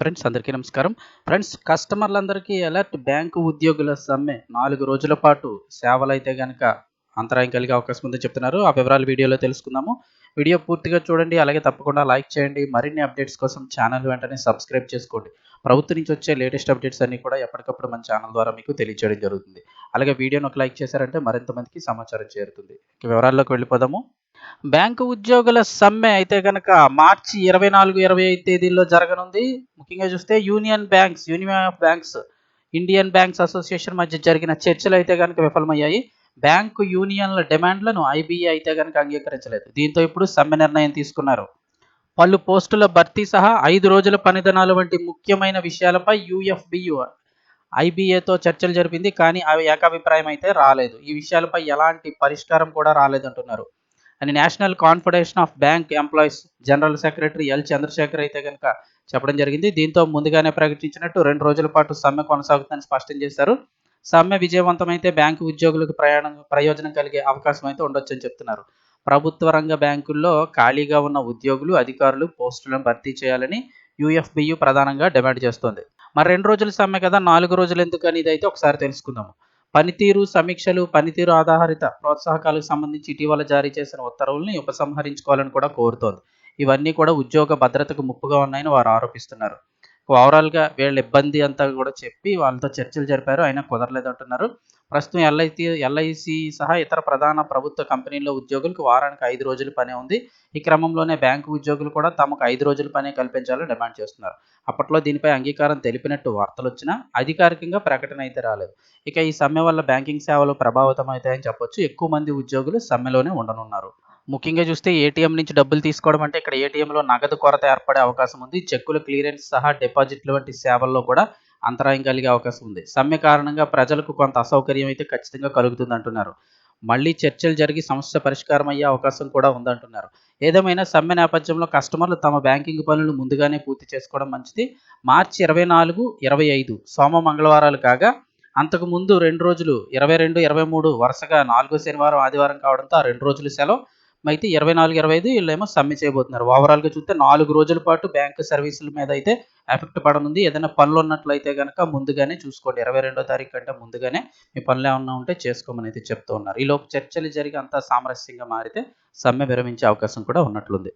Friends అందరికీ నమస్కారం. Friends కస్టమర్లందరికీ alert bank ఉద్యోగుల సమ్మె. నాలుగు రోజుల పాటు సేవలు అయితే కనుక అంతరాయం కలిగే అవకాశం ఉందని చెప్తున్నారు. ఆ వివరాలు వీడియోలో తెలుసుకుందాము. వీడియో పూర్తిగా చూడండి అలాగే తప్పకుండా లైక్ చేయండి. మరిన్ని అప్డేట్స్ కోసం ఛానల్ వెంటనే సబ్స్క్రైబ్ చేసుకోండి. ప్రభుత్వం నుంచి వచ్చే లేటెస్ట్ అప్డేట్స్ అన్ని కూడా ఎప్పటికప్పుడు మన ఛానల్ ద్వారా మీకు తెలియజేయడం జరుగుతుంది. అలాగే వీడియోను ఒక లైక్ చేశారంటే మరింత మందికి సమాచారం చేరుతుంది. వివరాల్లోకి వెళ్ళిపోదాము. బ్యాంకు ఉద్యోగుల సమ్మె అయితే కనుక మార్చి ఇరవై నాలుగు ఇరవై ఐదు తేదీల్లో జరగనుంది. ముఖ్యంగా చూస్తే union banks union of banks Indian banks association మధ్య జరిగిన చర్చలు అయితే కనుక విఫలమయ్యాయి. బ్యాంకు యూనియన్ల డిమాండ్లను ఐబీఏ అయితే కనుక అంగీకరించలేదు. దీంతో ఇప్పుడు సమ్మె నిర్ణయం తీసుకున్నారు. పలు పోస్టుల భర్తీ సహా ఐదు రోజుల పనిదినాలు వంటి ముఖ్యమైన విషయాలపై యూఎఫ్బియు ఐబీఏతో చర్చలు జరిపింది కానీ అవి ఏకాభిప్రాయం అయితే రాలేదు. ఈ విషయాలపై ఎలాంటి పరిష్కారం కూడా రాలేదంటున్నారు. అని national confederation of bank employees general secretary L Chandrashekar అయితే కనుక చెప్పడం జరిగింది. దీంతో ముందుగానే ప్రకటించినట్టు రెండు రోజుల పాటు సమ్మె కొనసాగుతుందని స్పష్టం చేశారు. సమ్మె విజయవంతమైతే బ్యాంకు ఉద్యోగులకు ప్రయాణం ప్రయోజనం కలిగే అవకాశం అయితే ఉండొచ్చని చెప్తున్నారు. ప్రభుత్వ రంగ బ్యాంకుల్లో ఖాళీగా ఉన్న ఉద్యోగులు అధికారులు పోస్టులను భర్తీ చేయాలని యూఎఫ్బియు ప్రధానంగా డిమాండ్ చేస్తోంది. మరి రెండు రోజుల సమ్మె కదా నాలుగు రోజులు ఎందుకు అనేది అయితే ఒకసారి తెలుసుకుందాము. పనితీరు సమీక్షలు పనితీరు ఆధారిత ప్రోత్సాహకాలకు సంబంధించి ఇటీవల జారీ చేసిన ఉత్తర్వుల్ని ఉపసంహరించుకోవాలని కూడా కోరుతోంది. ఇవన్నీ కూడా ఉద్యోగ భద్రతకు ముప్పుగా ఉన్నాయని వారు ఆరోపిస్తున్నారు. ఓవరాల్గా వీళ్ళ ఇబ్బంది అంతా కూడా చెప్పి వాళ్ళతో చర్చలు జరిపారు. అయినా కుదరలేదు అంటున్నారు ప్రస్తుతం ఎల్ఐసి ఎల్ఐసి సహా ఇతర ప్రధాన ప్రభుత్వ కంపెనీల్లో ఉద్యోగులకు వారానికి ఐదు రోజుల పనే ఉంది. ఈ క్రమంలోనే బ్యాంకు ఉద్యోగులు కూడా తమకు ఐదు రోజుల పనే కల్పించాలని డిమాండ్ చేస్తున్నారు. అప్పట్లో దీనిపై అంగీకారం తెలిపినట్టు వార్తలు వచ్చినా అధికారికంగా ప్రకటన అయితే రాలేదు. ఇక ఈ సమ్మె వల్ల బ్యాంకింగ్ సేవలు ప్రభావితం అవుతాయని చెప్పొచ్చు. ఎక్కువ మంది ఉద్యోగులు సమ్మెలోనే ఉండనున్నారు. ముఖ్యంగా చూస్తే ఏటీఎం నుంచి డబ్బులు తీసుకోవడం అంటే ఇక్కడ ఏటీఎంలో నగదు కొరత ఏర్పడే అవకాశం ఉంది. చెక్కుల క్లియరెన్స్ సహా డిపాజిట్లు వంటి సేవల్లో కూడా అంతరాయం కలిగే అవకాశం ఉంది. సమ్మె కారణంగా ప్రజలకు కొంత అసౌకర్యం అయితే ఖచ్చితంగా కలుగుతుంది అంటున్నారు. మళ్ళీ చర్చలు జరిగి సమస్య పరిష్కారం అయ్యే అవకాశం కూడా ఉందంటున్నారు ఏదేమైనా సమ్మె నేపథ్యంలో కస్టమర్లు తమ బ్యాంకింగ్ పనులు ముందుగానే పూర్తి చేసుకోవడం మంచిది. మార్చి ఇరవై నాలుగు ఇరవై ఐదు సోమ మంగళవారాలు కాగా అంతకు ముందు రెండు రోజులు ఇరవై రెండు ఇరవై మూడు వరుసగా నాలుగో శనివారం ఆదివారం కావడంతో ఆ రెండు రోజులు సెలవు. అయితే ఇరవై నాలుగు ఇరవై ఐదు వీళ్ళేమో సమ్మె చేయబోతున్నారు. ఓవరాల్గా చూస్తే నాలుగు రోజుల పాటు బ్యాంకు సర్వీసుల మీద అయితే ఎఫెక్ట్ పడనుంది. ఏదైనా పనులు ఉన్నట్లయితే కనుక ముందుగానే చూసుకోండి. ఇరవై రెండో తారీఖు కంటే ముందుగానే మీ పనులు ఏమన్నా ఉంటే చేసుకోమని అయితే చెప్తూ ఉన్నారు. ఈలోపు చర్చలు జరిగి అంతా సామరస్యంగా మారితే సమ్మె విరమించే అవకాశం కూడా ఉన్నట్లుంది.